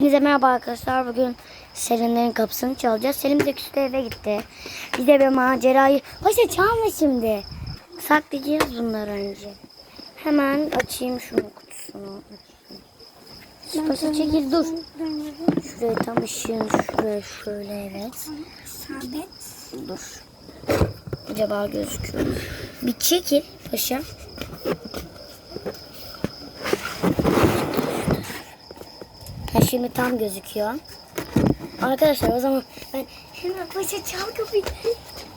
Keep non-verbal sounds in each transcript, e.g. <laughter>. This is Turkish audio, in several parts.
Hepinize merhaba arkadaşlar. Bugün Selin'lerin kapısını çalacağız. Selim de küstü eve gitti. Biz de bir macerayı... Paşa çalma şimdi. Saklayacağız bunları önce. Hemen açayım şunu kutusunu. Paşa çekil dur. Şuraya tam ışığın şuraya şöyle evet. Sabit. Dur. Acaba gözüküyor? Bir çekil paşa. Şimdi tam gözüküyor. Arkadaşlar o zaman ben hemen paşa çal kapıyı. <laughs>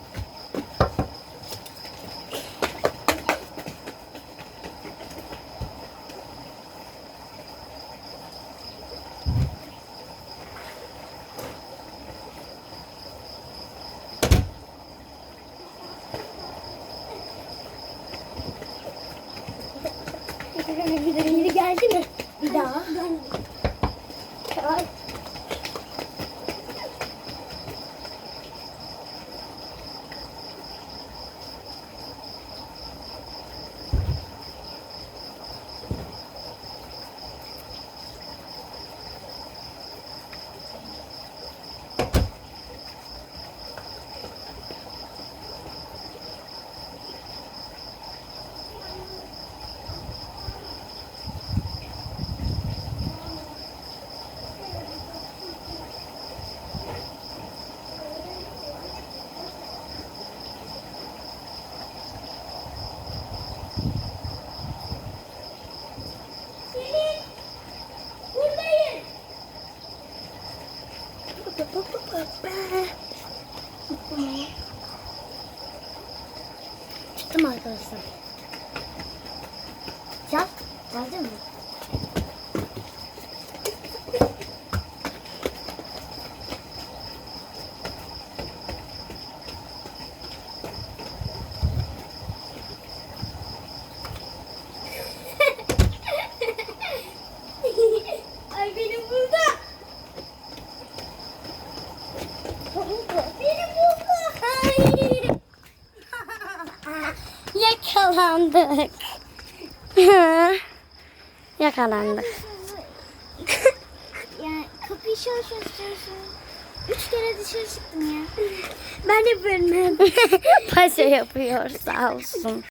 Geldi mi? Bir daha. Çıktım arkadaşlar. Çal. Geldi mi? Yakalandık. <laughs> Yakalandık. <laughs> Yani kapıyı çalışıyorsun. Üç kere dışarı çıktım ya. Ben de bilmem. <laughs> Paşa yapıyor sağ olsun.